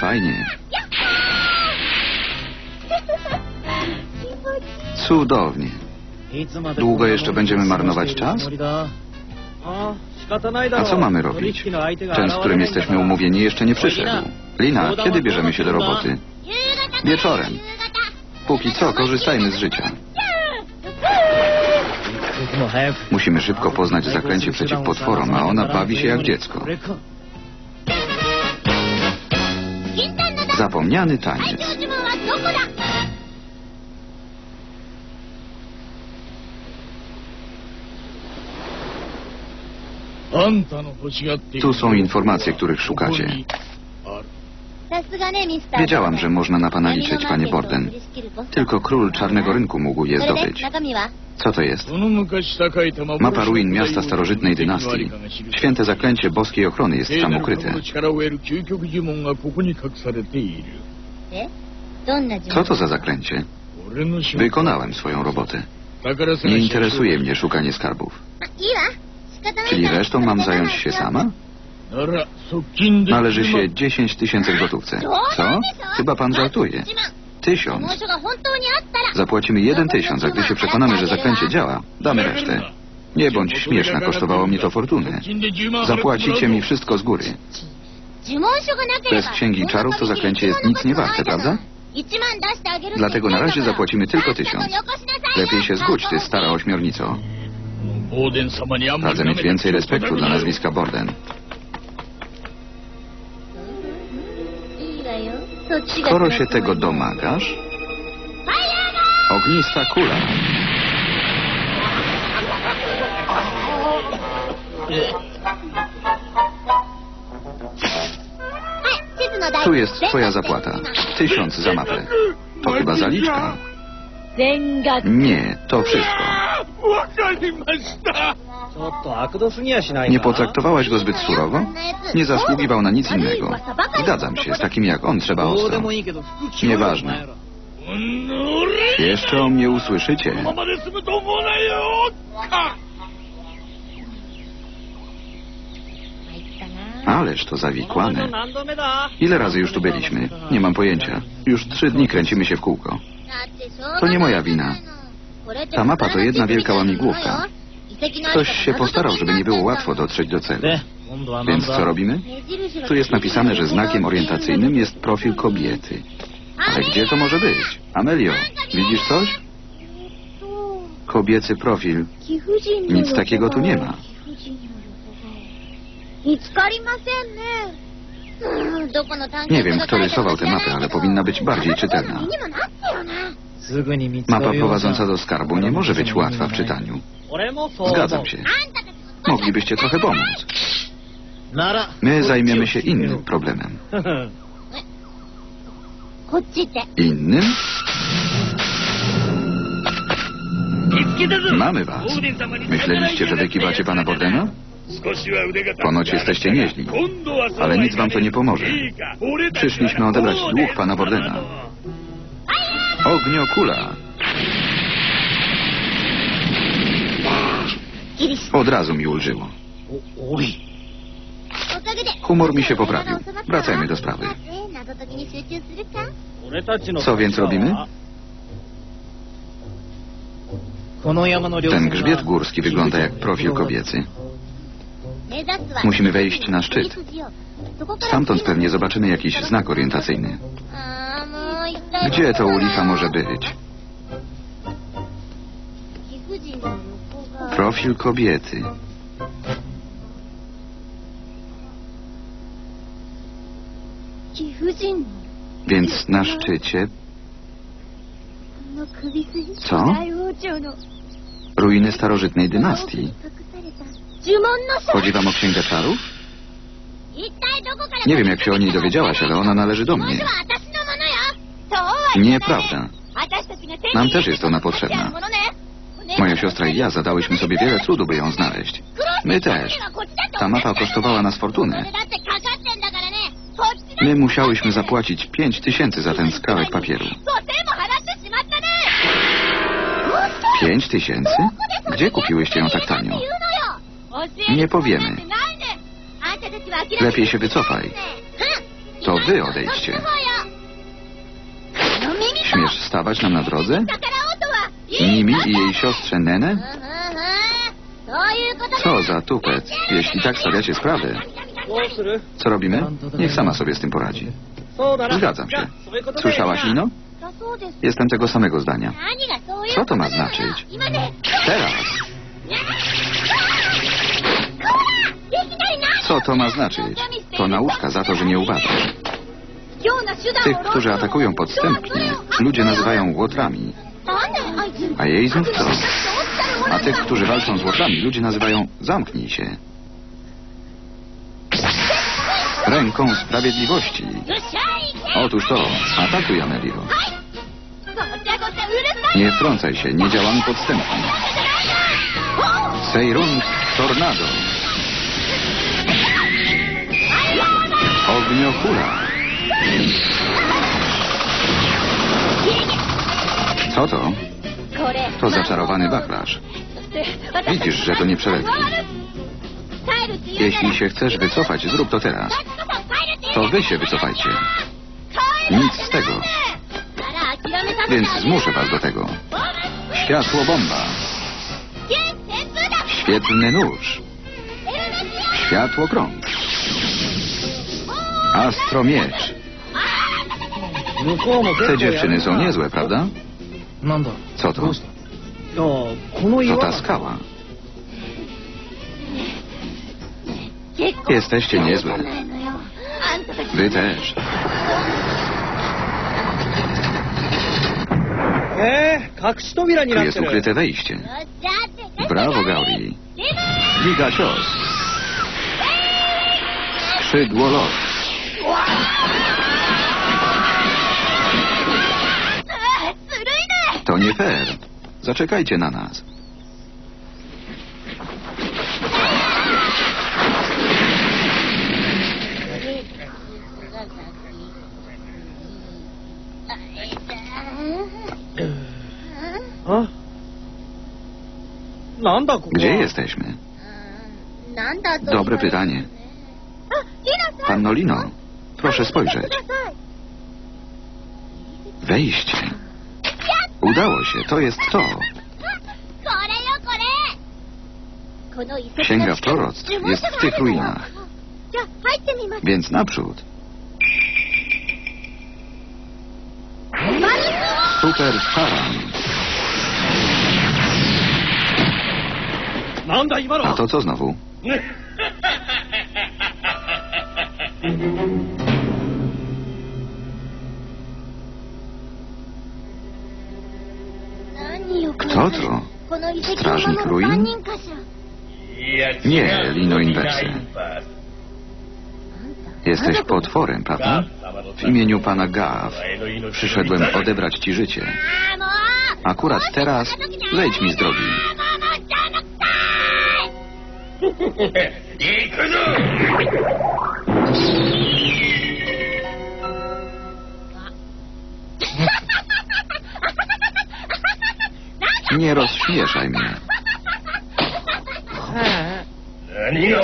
fajnie. Cudownie. Długo jeszcze będziemy marnować czas? A co mamy robić? Ten, z którym jesteśmy umówieni, jeszcze nie przyszedł. Lina, kiedy bierzemy się do roboty? Wieczorem. Póki co, korzystajmy z życia. Musimy szybko poznać zaklęcie przeciw potworom, a ona bawi się jak dziecko. Zapomniany taniec. Tu są informacje, których szukacie. Wiedziałam, że można na pana liczyć, panie Borden. Tylko król czarnego rynku mógł je zdobyć. Co to jest? Mapa ruin miasta starożytnej dynastii. Święte zaklęcie boskiej ochrony jest tam ukryte. Co to za zaklęcie? Wykonałem swoją robotę. Nie interesuje mnie szukanie skarbów. Czyli resztą mam zająć się sama? Należy się 10 tysięcy w gotówce. Co? Chyba pan żartuje. Tysiąc. Zapłacimy jeden tysiąc, a gdy się przekonamy, że zakręcie działa, damy resztę. Nie bądź śmieszna, kosztowało mi to fortunę. Zapłacicie mi wszystko z góry. Bez księgi czarów to zakręcie jest nic nie warte, prawda? Dlatego na razie zapłacimy tylko tysiąc. Lepiej się zgódź, ty stara ośmiornico. Radzę mieć więcej respektu dla nazwiska Borden. Skoro się tego domagasz... Ognista kula. Tu jest twoja zapłata. Tysiąc za mapę. To chyba zaliczka. Nie, to wszystko. Nie potraktowałaś go zbyt surowo? Nie zasługiwał na nic innego. Zgadzam się, z takim jak on trzeba ostro. Nieważne. Jeszcze o mnie usłyszycie. Ależ to zawikłane. Ile razy już tu byliśmy? Nie mam pojęcia. Już trzy dni kręcimy się w kółko. To nie moja wina. Ta mapa to jedna wielka łamigłówka. Ktoś się postarał, żeby nie było łatwo dotrzeć do celu. Więc co robimy? Tu jest napisane, że znakiem orientacyjnym jest profil kobiety. Ale gdzie to może być? Amelio, widzisz coś? Kobiecy profil. Nic takiego tu nie ma. Nie wiem, kto rysował tę mapę, ale powinna być bardziej czytelna. Mapa prowadząca do skarbu nie może być łatwa w czytaniu. Zgadzam się. Moglibyście trochę pomóc. My zajmiemy się innym problemem. Innym? Mamy was. Myśleliście, że wykiwacie pana Bordena? Ponoć jesteście nieźli, ale nic wam to nie pomoże. Przyszliśmy odebrać dług pana Bordena. Ogniokula. Od razu mi ulżyło. Humor mi się poprawił. Wracajmy do sprawy. Co więc robimy? Ten grzbiet górski wygląda jak profil kobiecy. Musimy wejść na szczyt. Stamtąd pewnie zobaczymy jakiś znak orientacyjny. Gdzie to u licha może być? Profil kobiety. Więc na szczycie Co? ruiny starożytnej dynastii. Chodzi wam o księgę czarów? Nie wiem, jak się o niej dowiedziałaś, ale ona należy do mnie. Nieprawda. Nam też jest ona potrzebna. Moja siostra i ja zadałyśmy sobie wiele trudu, by ją znaleźć. My też. Ta mapa kosztowała nas fortunę. My musiałyśmy zapłacić pięć tysięcy za ten skrawek papieru. Pięć tysięcy? Gdzie kupiłyście ją tak tanio? Nie powiemy. Lepiej się wycofaj. To wy odejdźcie. Stawać nam na drodze? Nimi i jej siostrze Nenę? Co za tupet, jeśli tak stawiacie sprawę. Co robimy? Niech sama sobie z tym poradzi. Zgadzam się. Słyszałaś, Lino? Jestem tego samego zdania. Co to ma znaczyć? Teraz. Co to ma znaczyć? To nauczka za to, że nie uważasz. Tych, którzy atakują podstępnie, ludzie nazywają łotrami. A jej znów co? A tych, którzy walczą z łotrami, ludzie nazywają zamknij się. Ręką sprawiedliwości. Otóż to, atakuj Amelio. Nie wtrącaj się, nie działamy podstępnie. Sejrung Tornado. Ogniohula. Co to? To zaczarowany wachlarz. Widzisz, że to nie przelewki. Jeśli się chcesz wycofać, zrób to teraz. To wy się wycofajcie. Nic z tego. Więc zmuszę was do tego. Światło bomba. Świetlny nóż. Światło krąg. Astro miecz. Te dziewczyny są niezłe, prawda? Co to? To ta skała. Jesteście niezłe. Wy też. Tu jest ukryte wejście. Brawo, Gauri. Giga cios. Skrzydło lot. To nie fair. Zaczekajcie na nas. Gdzie jesteśmy? Dobre pytanie. Panno Lino, proszę spojrzeć. Wejście. Udało się, to jest to. Księga proroctw jest w tych ruinach. Więc naprzód. Super Faran. A to co znowu? Kto to? Strażnik ruin? Nie, Lino Inverse. Jesteś potworem, prawda? W imieniu pana Gav przyszedłem odebrać ci życie. Akurat teraz zejdź mi z drogi. Nie rozśmieszaj mnie.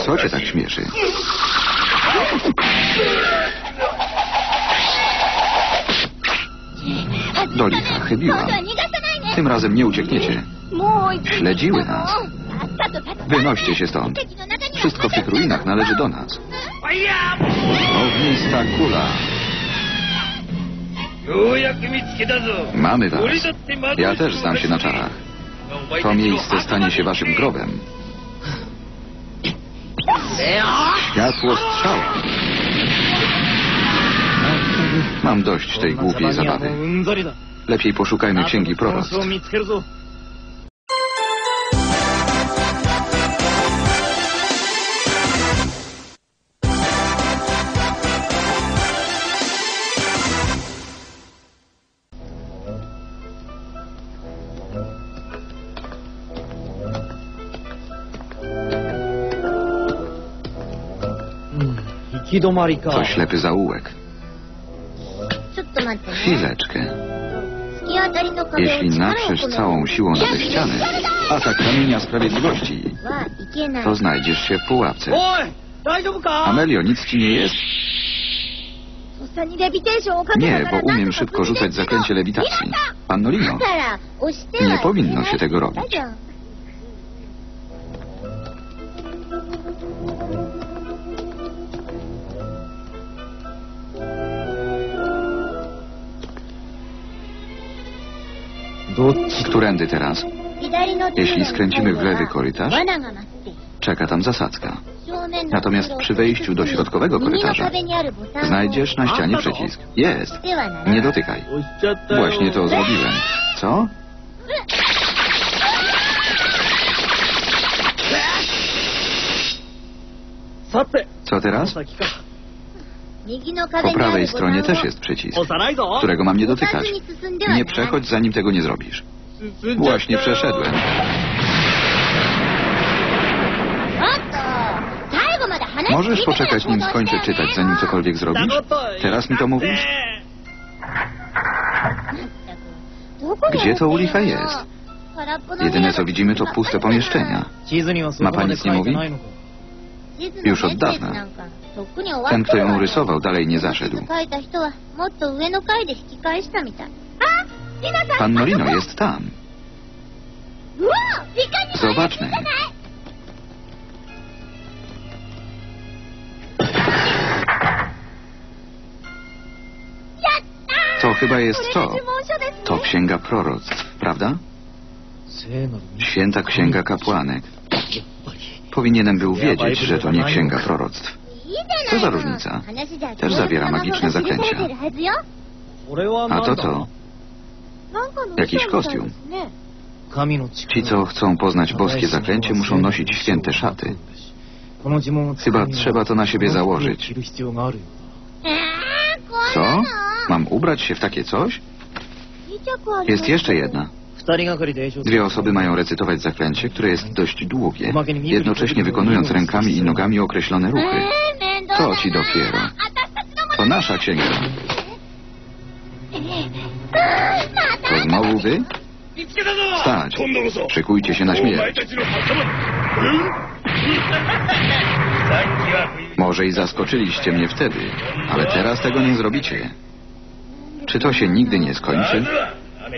Co cię tak śmieszy? Do licha, chybiła. Tym razem nie uciekniecie. Śledziły nas. Wynoście się stąd. Wszystko w tych ruinach należy do nas. Ognista kula. Mamy was. Ja też znam się na czarach. To miejsce stanie się waszym grobem. Światło strzała. Mam dość tej głupiej zabawy. Lepiej poszukajmy księgi proroctw. To ślepy zaułek. Chwileczkę. Jeśli naprzesz całą siłą na te ściany, atak kamienia sprawiedliwości, to znajdziesz się w pułapce. Amelio, nic ci nie jest? Nie, bo umiem szybko rzucać zaklęcie lewitacji. Pannolino, nie powinno się tego robić. Którędy teraz? Jeśli skręcimy w lewy korytarz, czeka tam zasadzka. Natomiast przy wejściu do środkowego korytarza znajdziesz na ścianie przycisk. Jest. Nie dotykaj. Właśnie to zrobiłem. Co? Co teraz? Po prawej stronie też jest przycisk, którego mam nie dotykać. Nie przechodź, zanim tego nie zrobisz. Właśnie przeszedłem. Możesz poczekać, nim skończę czytać, zanim cokolwiek zrobisz? Teraz mi to mówisz? Gdzie to ulicha jest? Jedyne co widzimy to puste pomieszczenia. Mapa nic nie mówi? Już od dawna. Ten, kto ją rysował, dalej nie zaszedł. Pan Norino jest tam. Zobaczmy. To chyba jest to. To księga proroctw, prawda? Święta księga kapłanek. Powinienem był wiedzieć, że to nie księga proroctw. Co za różnica? Też zawiera magiczne zaklęcia. A to co? Jakiś kostium. Ci, co chcą poznać boskie zaklęcie, muszą nosić święte szaty. Chyba trzeba to na siebie założyć. Co? Mam ubrać się w takie coś? Jest jeszcze jedna. Dwie osoby mają recytować zaklęcie, które jest dość długie, jednocześnie wykonując rękami i nogami określone ruchy. To ci dopiero. To nasza księga. To znowu wy? Stać. Szykujcie się na śmierć. Może i zaskoczyliście mnie wtedy, ale teraz tego nie zrobicie. Czy to się nigdy nie skończy?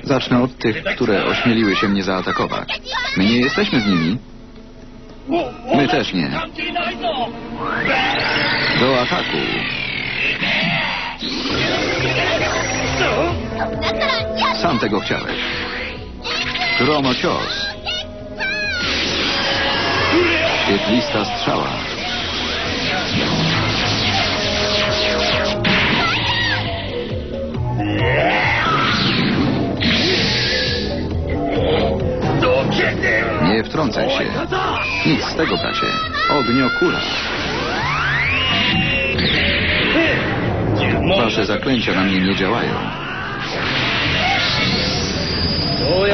Zacznę od tych, które ośmieliły się mnie zaatakować. My nie jesteśmy z nimi. My też nie. Do ataku. Sam tego chciałeś. Gromo cios. Świetlista strzała. Yeah. Nie wtrącaj się. Nic z tego, bracie. Ognio kula. Wasze zaklęcia na mnie nie działają.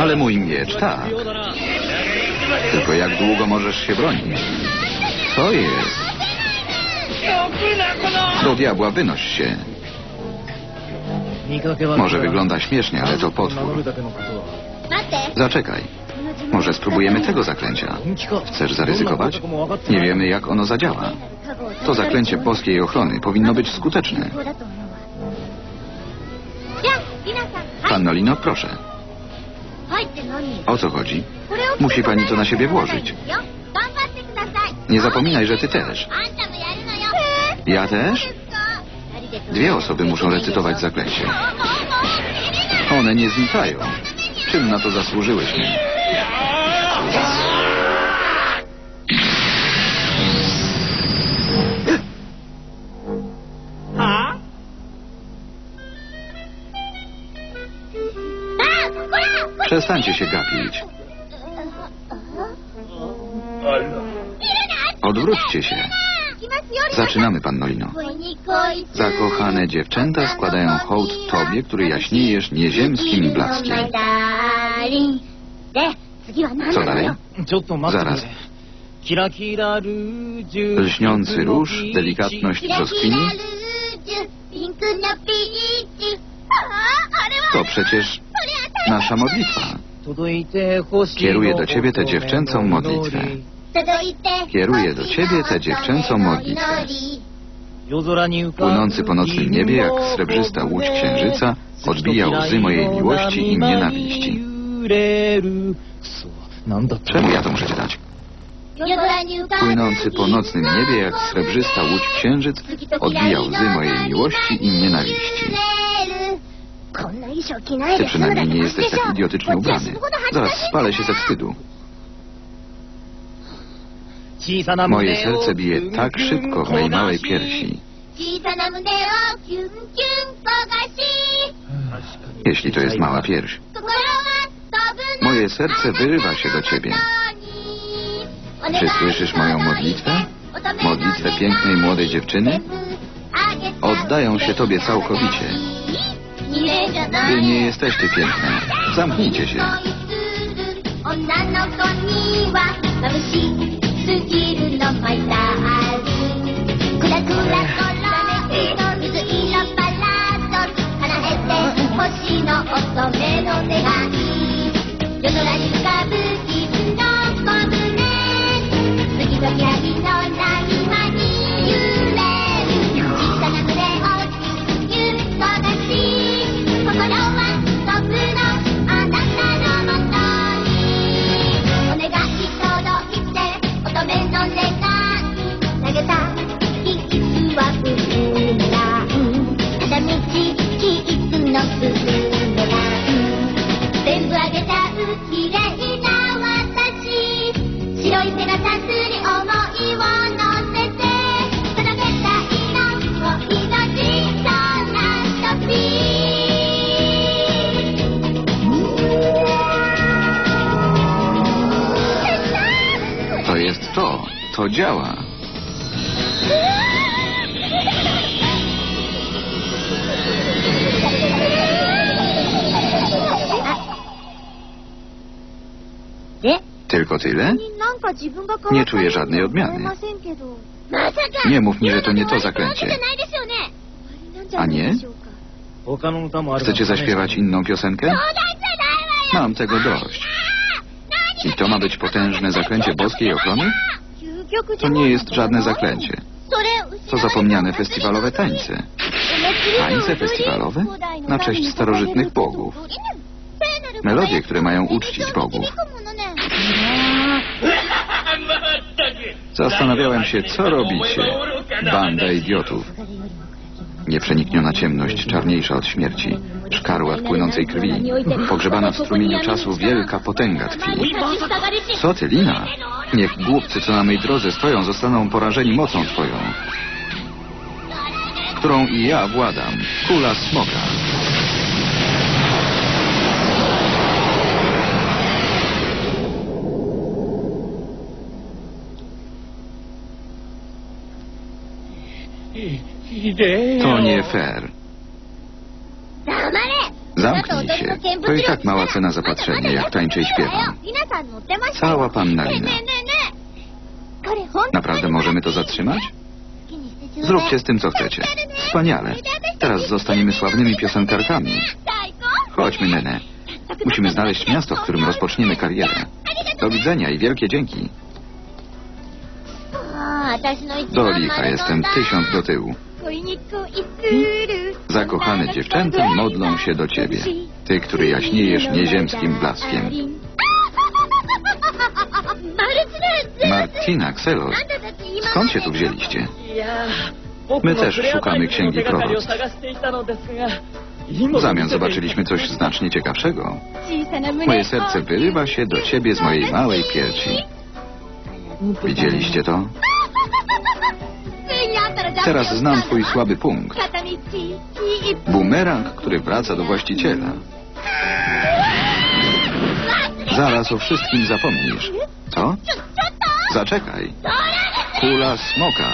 Ale mój miecz, tak. Tylko jak długo możesz się bronić? Co jest? Do diabła wynoś się. Może wygląda śmiesznie, ale to potwór. Zaczekaj. Może spróbujemy tego zaklęcia. Chcesz zaryzykować? Nie wiemy, jak ono zadziała. To zaklęcie boskiej ochrony powinno być skuteczne. Pannolino, proszę. O co chodzi? Musi pani to na siebie włożyć. Nie zapominaj, że ty też. Ja też? Dwie osoby muszą recytować zaklęcie. One nie znikają. Czym na to zasłużyłyśmy? Przestańcie się gapić. Odwróćcie się. Zaczynamy, panno Lino. Zakochane dziewczęta składają hołd tobie, który jaśniejesz nieziemskim blaskiem. Co dalej? ちょっと待ってくれ Zaraz. キラキラルージュ Lśniący róż, delikatność brzoskwini? To przecież nasza modlitwa. 届いてほしい Kieruję do ciebie tę dziewczęcą modlitwę. Kieruję do ciebie tę dziewczęcą modlitwę. 夜空に浮かぶ Płynący po nocnym niebie jak srebrzysta łódź księżyca odbija łzy mojej miłości i nienawiści. 揺れるくそなんだった Czemu ja to muszę czytać? Płynący po nocnym niebie jak srebrzysta łódź księżyc odbija łzy mojej miłości i nienawiści. Ty przynajmniej nie jesteś tak idiotycznie ubrany. Zaraz spalę się ze wstydu. 小さな Moje 胸を serce bije tak szybko w mej małej piersi. Jeśli to jest mała pierś. Moje serce wyrywa się do ciebie. Czy słyszysz moją modlitwę? Modlitwę pięknej młodej dziewczyny? Oddają się tobie całkowicie. Wy nie jesteście piękne. Zamknijcie się. 女 to, to działa. Tylko tyle? Nie czuję żadnej odmiany. Nie mów mi, że to nie to zaklęcie. A nie? Chcecie zaśpiewać inną piosenkę? Mam tego dość. I to ma być potężne zaklęcie boskiej ochrony? To nie jest żadne zaklęcie. To zapomniane festiwalowe tańce. Tańce festiwalowe? Na cześć starożytnych bogów. Melodie, które mają uczcić bogów. Zastanawiałem się, co robicie, banda idiotów. Nieprzenikniona ciemność, czarniejsza od śmierci. Szkarła w płynącej krwi. Pogrzebana w strumieniu czasu wielka potęga tkwi. Co ty, Lina? Niech głupcy, co na mej drodze stoją, zostaną porażeni mocą twoją. Którą i ja władam. Kula smoka. To nie fair. Zamknij się. To i tak mała cena za patrzenie, jak tańczę i śpiewam. Cała panna Lina. Naprawdę możemy to zatrzymać? Zróbcie z tym, co chcecie. Wspaniale. Teraz zostaniemy sławnymi piosenkarkami. Chodźmy, Nene. Musimy znaleźć miasto, w którym rozpoczniemy karierę. Do widzenia i wielkie dzięki. Do licha jestem tysiąc do tyłu. Hmm? Zakochane dziewczęta modlą się do ciebie. Ty, który jaśniejesz nieziemskim blaskiem. Martina Xelos, skąd się tu wzięliście? My też szukamy księgi proroctw. W zamian zobaczyliśmy coś znacznie ciekawszego. Moje serce wyrywa się do ciebie z mojej małej piersi. Widzieliście to? Teraz znam twój słaby punkt. Bumerang, który wraca do właściciela. Zaraz o wszystkim zapomnisz. Co? Zaczekaj. Kula smoka.